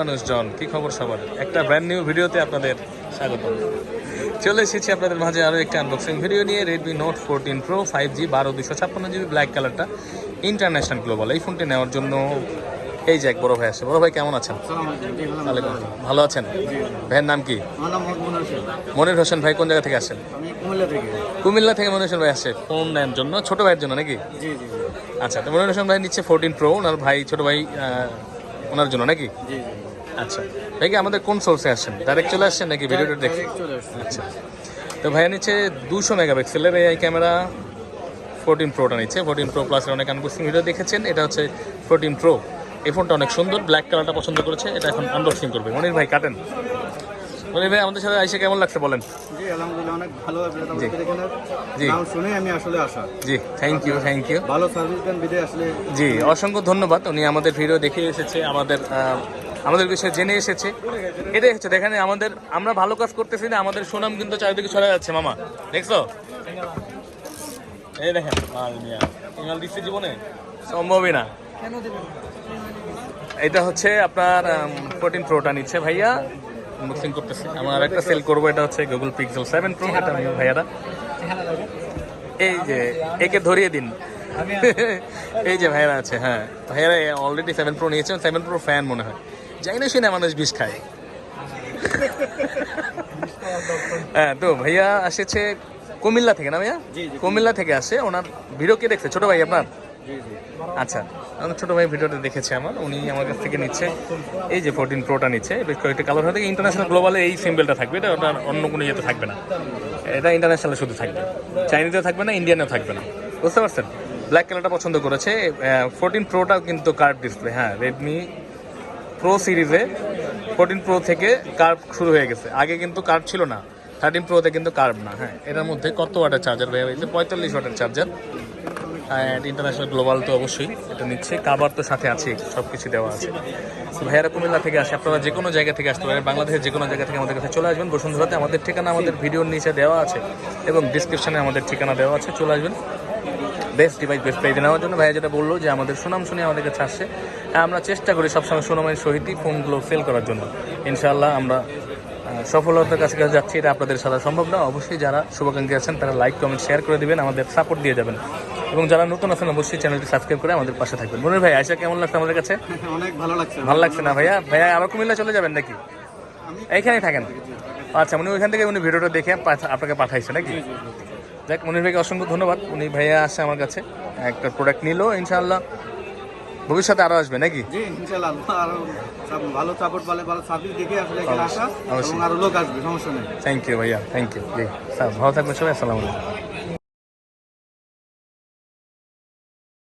মানুষজন কি খবর সবার? একটা ব্র্যান্ড নিউ ভিডিওতে আপনাদের স্বাগত। চলে এসেছি আপনাদের মাঝে আরও একটা আনবক্সিং ভিডিও নিয়ে Redmi note fourteen pro five G বারো দুশো ছাপ্পান্ন জিবি ব্ল্যাক কালারটা ইন্টারন্যাশনাল গ্লোবাল এই ফোনটি নেওয়ার জন্য এই যে এক বড় ভাই আসে বড় ভাই কেমন আছেন? ভালো আছেন? ভাইয়ের নাম কি? মনির হোসেন। ভাই কোন জায়গা থেকে আসেন কুমিল্লা থেকে। মনির হোসেন ভাই আসে ফোন নেওয়ার জন্য। ছোট ভাইয়ের জন্য নাকি? আচ্ছা তো মনির হোসেন ভাই নিচ্ছে ফোরটিন প্রো ওনার ভাই ছোট ভাই ওনার জন্য নাকি? আচ্ছা। ভাই কি আমাদের কোন সোর্সে আসছেন? ডাইরেক্ট চলে আসছেন নাকি ভিডিওটা দেখে আচ্ছা। তো ভাইয়া নিচ্ছে দুশো মেগাপিক্সেলের এই ক্যামেরা ফোরটিন প্রোটা নিচ্ছে। ফোরটিন প্রো প্লাসের অনেক আনবক্সিং ভিডিও দেখেছেন। এটা হচ্ছে ফোরটিন প্রো এই ফোনটা অনেক সুন্দর ব্ল্যাক কালারটা পছন্দ করেছে। এটা এখন আনবক্সিং করবে। মনির ভাই কাটেন। মনির ভাই আমাদের সাথে আইসে কেমন লাগছে বলেন? জি আলহামদুলিল্লাহ অনেক ভালো আপনাদের জি। নাম শুনে আমি আসলে আসা জি থ্যাংক ইউ থ্যাংক ইউ ভালো সার্ভিস দেন বিদে আসলে। জি অসংখ্য ধন্যবাদ। উনি আমাদের ভিডিও দেখে এসেছে আমাদের আমাদের বিষয়ে জেনে এসেছে। এটাই হচ্ছে দেখেন আমাদের আমরা ভালো কাজ করতেছি না আমাদের সুনাম কিন্তু চারিদিকে ছড়া যাচ্ছে মামা। দেখছ? এই দেখেন মাল ইমাল দিচ্ছে জীবনে? সম্ভবই না। এটা হচ্ছে আপনার প্রোটিন প্রোটা নিচ্ছে ভাইয়া। আনবক্সিং করতেছে। আমার একটা সেল করব এটা হচ্ছে গুগল পিক্সেল সেভেন প্রো এটা ভাইয়ারা। এই যে একে ধরিয়ে দিন। এই যে ভাইয়ারা আছে হ্যাঁ। ভাইয়ারা অলরেডি সেভেন প্রো নিয়েছেন সেভেন প্রো ফ্যান মনে হয়। যাই না শুনে মানুষ বিষ খায়। হ্যাঁ তো ভাইয়া এসেছে কুমিল্লা থেকে না ভাইয়া। কুমিল্লা থেকে আসে ওনার ভিডিও কে দেখছে? ছোট ভাই আপনার? আচ্ছা আমার ছোট ভাই ভিডিওটা দেখেছে আমার, উনি আমার কাছ থেকে নিচ্ছে। এই যে ফোরটিন প্রোটা নিচ্ছে, বেশ কয়েকটা কালার হয়ে থাকে। ইন্টারন্যাশনাল গ্লোবালে এই সিম্বলটা থাকবে, এটা ওটা অন্য কোনো ইয়েতে থাকবে না। এটা ইন্টারন্যাশনালে শুধু থাকবে। চাইনিজেও থাকবে না ইন্ডিয়ানেও থাকবে না। বুঝতে পারছেন? ব্ল্যাক কালারটা পছন্দ করেছে। ফোরটিন প্রোটাও কিন্তু কার্ভ ডিসপ্লে হ্যাঁ রেডমি প্রো সিরিজে ফোরটিন প্রো থেকে কার্ভ শুরু হয়ে গেছে। আগে কিন্তু কার্ভ ছিল না। থার্টিন প্রোতে কিন্তু কার্ভ না হ্যাঁ। এটার মধ্যে কত ওয়াটের চার্জার ভাইয়া? হয়েছে পঁয়তাল্লিশ ওয়াটের চার্জার অ্যান্ড ইন্টারন্যাশনাল গ্লোবাল তো অবশ্যই এটা নিচ্ছে। কাবার তো সাথে আছে সব কিছু দেওয়া আছে। ভাইয়ারা কুমিল্লা থেকে আসে, আপনারা যে কোনো জায়গা থেকে আসতে পারেন, বাংলাদেশের যে কোনো জায়গা থেকে আমাদের কাছে চলে আসবেন। বসুন্ধরাতে আমাদের ঠিকানা আমাদের ভিডিওর নিচে দেওয়া আছে এবং ডিসক্রিপশনে আমাদের ঠিকানা দেওয়া আছে, চলে আসবেন। বেস্ট ডিভাইস বেস্ট প্রাইজে নেওয়ার জন্য ভাইয়া যেটা বলল যে আমাদের সুনাম শুনে আমাদের কাছে আসছে। আমরা চেষ্টা করি সবসময় সুনামের সহিতই ফোনগুলো সেল করার জন্য। ইনশাআল্লাহ আমরা সফলতার কাছে কাছে যাচ্ছি এটা আপনাদের সাথে সম্ভব না। অবশ্যই যারা শুভাকাঙ্ক্ষী আছেন তারা লাইক কমেন্ট শেয়ার করে দিবেন আমাদের সাপোর্ট দিয়ে যাবেন। এবং যারা নতুন আছেন অবশ্যই চ্যানেলটি সাবস্ক্রাইব করে আমাদের পাশে থাকবেন। মনির ভাই আয়সা কেমন লাগছে আমাদের কাছে? অনেক ভালো লাগছে। ভালো লাগছে না ভাইয়া? ভাইয়া আবার কুমিল্লা চলে যাবেন নাকি? এইখানেই থাকেন? আচ্ছা উনি ওইখান থেকে উনি ভিডিওটা দেখে আপনাকে পাঠাইছে নাকি? দেখ মনির ভাইকে অসংখ্য ধন্যবাদ। উনি ভাইয়া আসে আমার কাছে একটা প্রোডাক্ট নিল ইনশাআল্লাহ। ভবিষ্যতে আরও আসবে নাকি? জি ইনশাআল্লাহ আরও ভালো সাপোর্ট পালে ভালো সার্ভিস দেখে আসলে এখানে আসা। এবং আরও লোক আসবে সমস্যা নেই। থ্যাংক ইউ ভাইয়া থ্যাংক ইউ জি স্যার ভালো থাকবেন সবাই আসসালামু আলাইকুম।